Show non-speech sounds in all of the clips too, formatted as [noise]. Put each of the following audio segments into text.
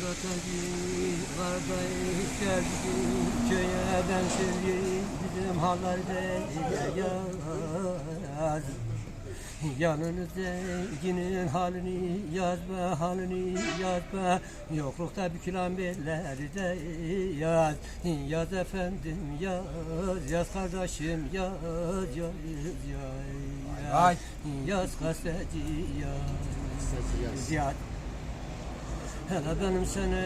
gazeteci kardeş geldi köye ben söyleyeyim bizim hallarda yaz Yanınızda zenginin halini yaz be halini yaz be. Yoklukta bükülen belleri de yaz. Yaz efendim yaz Yaz kardeşim yaz Yaz yaz Vay. Yaz gazeteci yaz. Yaz Hele benim sana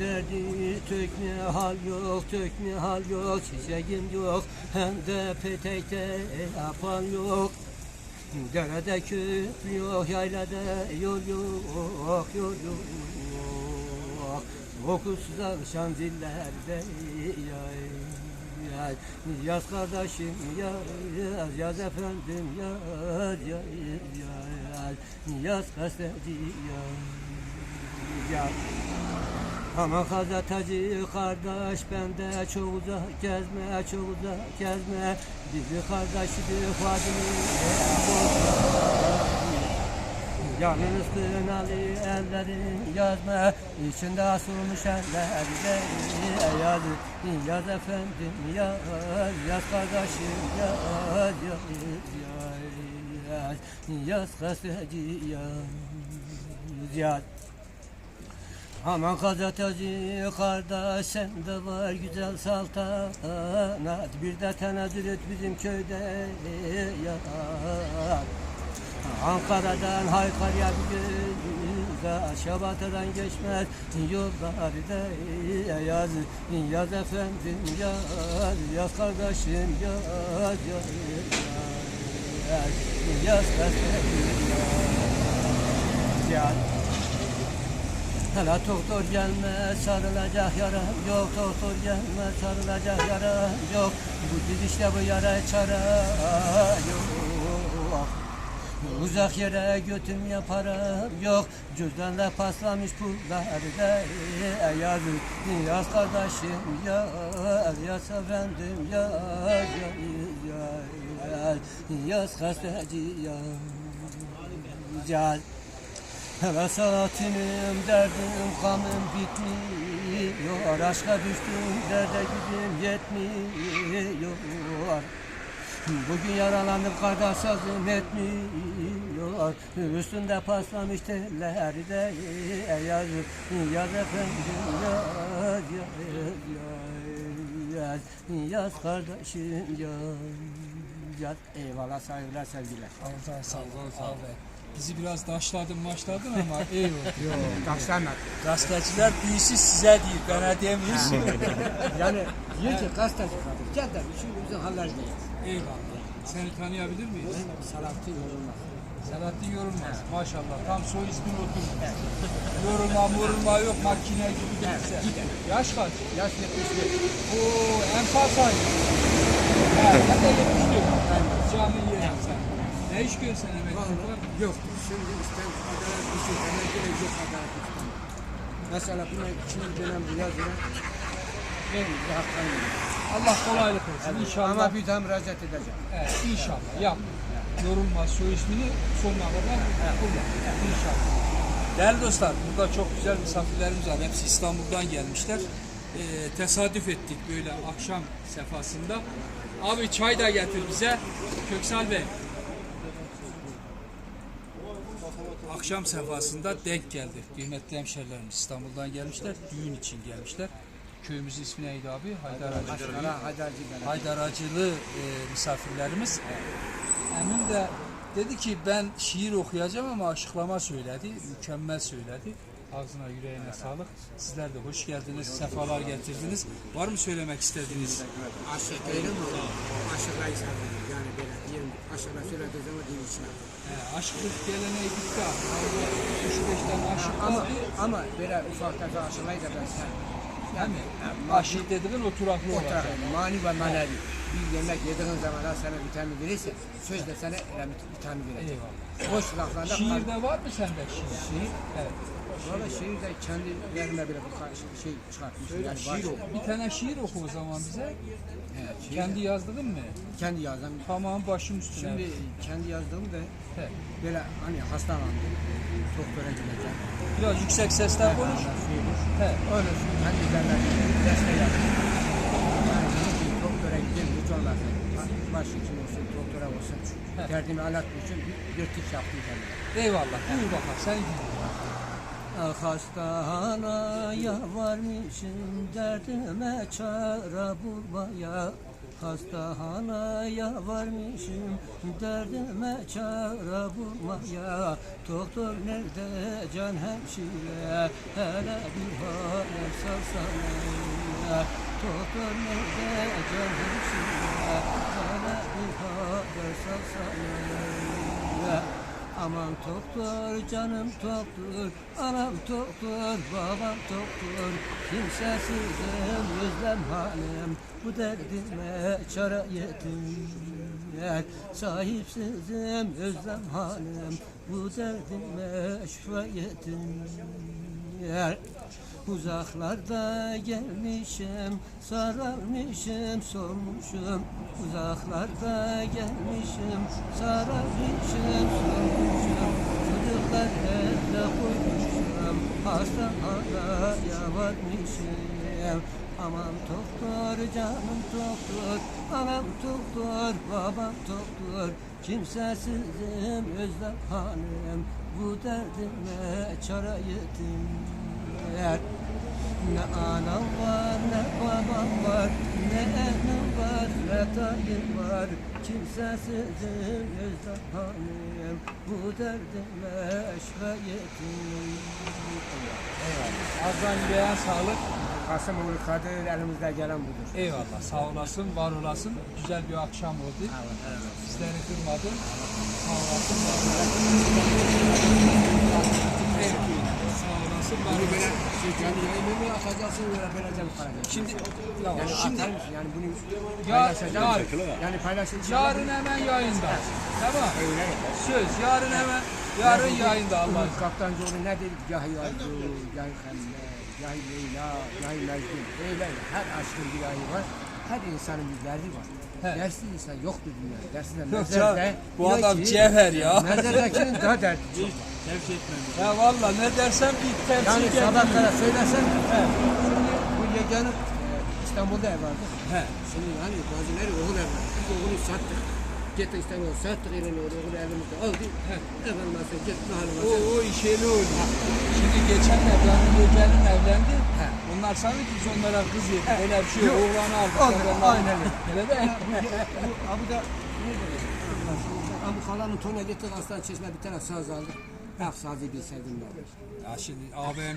derdi tökme hal yok, tökme hal yok, çiçeğim yok, hem de petekte yapan yok. Derede köprü yok, yaylada yol yok, yol yok. Okusuz akşam zillerde yay, yay. Yaz kardeşim yaz, yaz efendim yaz, yaz, yaz. Yaz gazeteci yaz. Ya. Ama gazeteci kardeş bende çok uzak gezme çok uzak gezme. Bizi kardeşidir Fadime Yalnız kınalı ellerin yazma. İçinde asılmış ellerde yaz yaz efendim yaz yaz kardeşim yaz yaz yaz yaz yaz. Gazeteci yaz yaz Aman gazeteci kardeş sende var güzel saltanat. Bir de tenezzül et bizim köyde ya Ankara'dan Haykarya bir Şabatı'dan geçmez. Yollarda yaz Yaz efendim yaz Yaz kardeşim yaz Yaz Yaz Yaz gazeteci yaz Yaz Hele doktor gelme sarılacak yaram yok. Doktor gelme sarılacak yaram yok. Bu gidişle bu yara çare yok. Uzak yere götüm yaparım yok. Cüzdanla paslamış pulları da Yaz, yaz kardeşim yaz. Yaz efendim yaz Yaz, yaz, yaz gazeteci yaz Yaz Hele saatinim derdim kanım bitmiyor. Aşka düştüm derde gücüm yetmiyor. Bugün yaralandım kardeş sözüm etmiyor. Üstünde paslamış telleri de yaz Yaz efendim yaz yaz Yaz, yaz kardeşim yaz Yaz Eyvallah saygılar sevgiler Sağ ol, sağ ol, sağ ol. Bizi biraz daşladın maçladın ama [laughs] iyi oldu. Yok taşlanmadı Gazeteciler işi size değil, bana demiyorsun. [laughs] Yani diyor ki gazeteci kardeş gel de şu bizim haller değil. Eyvallah. Seni tanıyabilir miyiz? Salahattin yorulmaz. Selahattin Yorulmaz. Maşallah. Tam soy ismin oturmuş. Yorulma morulma yok makine gibi değilse. Yaş kaç? Yaş 75. Oo en fazla. Ha, ben de 74. Yerim sen. Ne iş görsen emeklilik var mı? Yok. Şimdi İstanbul adalet dışı emekliyle yok adalet dışı. Mesela buna ikinci dönem bu yazıya en bir hakkını Allah kolaylık versin. İnşallah. Ama bir daha müracaat edeceğim. Evet, inşallah yap. Yorulmaz soy ismini sonuna kadar kullan. İnşallah. Değerli dostlar, burada çok güzel misafirlerimiz var. Hepsi İstanbul'dan gelmişler. Ee, tesadüf ettik böyle akşam sefasında. Abi çay da getir bize. Köksal Bey. Akşam sefasında denk geldi. Kıymetli hemşerilerimiz İstanbul'dan gelmişler. Düğün için gelmişler. Köyümüzün ismi neydi abi? Haydaracı. Aşkara Hadarcı ben. Haydaracılı e, misafirlerimiz. Emin de dedi ki ben şiir okuyacağım ama açıklama söyledi. Mükemmel söyledi. Ağzına yüreğine sağlık. Sizler de hoş geldiniz, sefalar getirdiniz. Var mı söylemek istediğiniz? Aşık öyle mi olur? Aşıkla insan verir. Yani böyle diyelim aşıkla söylediği zaman din içine. E, aşklık geleneği bitti abi. 3-5 tane aşık Ama ama böyle ufak tefek aşılayı da ben sen. Değil mi? Yani Aşık dediğin oturaklı olacak. mani ve manevi. Bir yemek yediğin zaman sana vitamin verirse söz de sana vitamin verecek. Eyvallah. Boş laflarla Şiirde var mı sende şiir? Şiir? Evet. Valla şiir de kendilerine bile bir ka- şey çıkartmış. Yani şiir oku. Bir tane şiir oku o zaman bize. He, şiir Kendi yazdığın mı? kendi yazdım. Tamam başım üstüne. Şimdi kendi yazdığım da He. böyle hani hastalandım. Doktora gideceğim. Biraz yüksek sesle konuş. He. Öyle kendi üzerlerine desteği yaptım. Yani dedim ki doktora olmazsa. Baş için olsun, doktora olsun. He. Derdimi anlatmak için bir dörtlük yaptım kendime. Eyvallah. Buyur bakalım sen. Ah hastanaya varmışım derdime çare bulmaya Hastanaya varmışım derdime çare bulmaya Doktor nerede can hemşire hele bir haber salsana Doktor nerede can hemşire hele bir haber salsana Aman doktor canım doktor Anam doktor babam doktor Kimsesizim özlem halim Bu derdime çare yetim yer Sahipsizim özlem halim Bu derdime şifa yetim yer Uzaklarda gelmişim, sararmışım, sormuşum. Uzaklarda gelmişim, sararmışım, sormuşum. Çocuklar evde koymuşum, hastaneye varmışım. Aman doktor, canım doktor, anam doktor, babam doktor. Kimsesizim, özlem halim, bu derdime çare yetim yer. Ne anam var ne babam var Ne elim var ne dayım var Kimsesizim özlem halim Bu derdime şikayetim Azdan yüreğe sağlık. Kastamonu Kadir elimizde gelen budur. Eyvallah. Sağ olasın, var olasın. Güzel bir akşam oldu. Bizleri kırmadın. Sağ olasın, var olasın. Olasın, var Bunu böyle kendi yayınımı atacaksın böyle mi kalacak? Şimdi, ya Yani şimdi atar mısın? Yani bunu Ya- paylaşacağım. yarın. Yani paylaşacağım. yarın hemen yayında. Tamam. Öyle. Söz yarın hemen yarın yayında Allah Kaptancıoğlu ne dedi? Yahi Arzu, Yahi Hemme, Yahi Leyla, Yahi Mecnun. Öyle her aşkın bir yahi var. Her insanın bir derdi var. He. Dersiz insan yoktur dünyada. Dersiz de Yok mezarda. canım, bu adam cevher ya. Mezardakinin daha derdi çok. Ya valla ne dersen bir tepsi Yani sabah kadar söylesen. He. Şimdi bu yeganın e, İstanbul'da ev vardı. He. Şimdi hani bazıları oğul ev var. Biz oğlunu sattık. Gitti İstanbul'a sattık elini oğlu elimizde aldı. Efendim mesela git O, mahalle o işeli oldu. Şimdi geçen evlendi, Gökhan'ın evlendi. He. Onlar sanki biz onlara kız yedik. Öyle bir şey yok. Oğlanı aldık. Ondan- aynen öyle. Öyle de. Bu ne dedi? Abu Kalan'ın tona gittik aslan çeşme bir tane saz aldı. Bak sazı bilseydim ben. Ya şimdi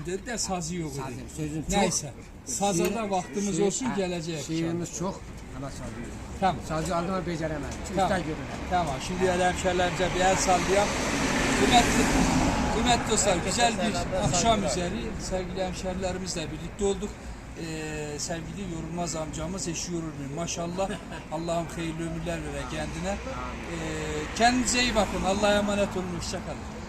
dedi de sazı yok Sazı, dedi. sözün çok. Neyse. Saza Şiir- da vaktimiz şiir- olsun ha, gelecek. Şiirimiz çok ama sazı yok. Tamam. Sazı aldım ama beceremedim. Tamam. Usta görürüm. Tamam. Şimdi el hemşerilerimize bir el sallayalım. Kıymetli, kıymetli dostlar güzel bir akşam üzeri sevgili hemşerilerimizle birlikte olduk. Ee, sevgili Yorulmaz amcamız eşi yorulmuyor. Maşallah [laughs] Allah'ım hayırlı ömürler vere kendine. Ee, kendinize iyi bakın. Allah'a emanet olun. Hoşçakalın.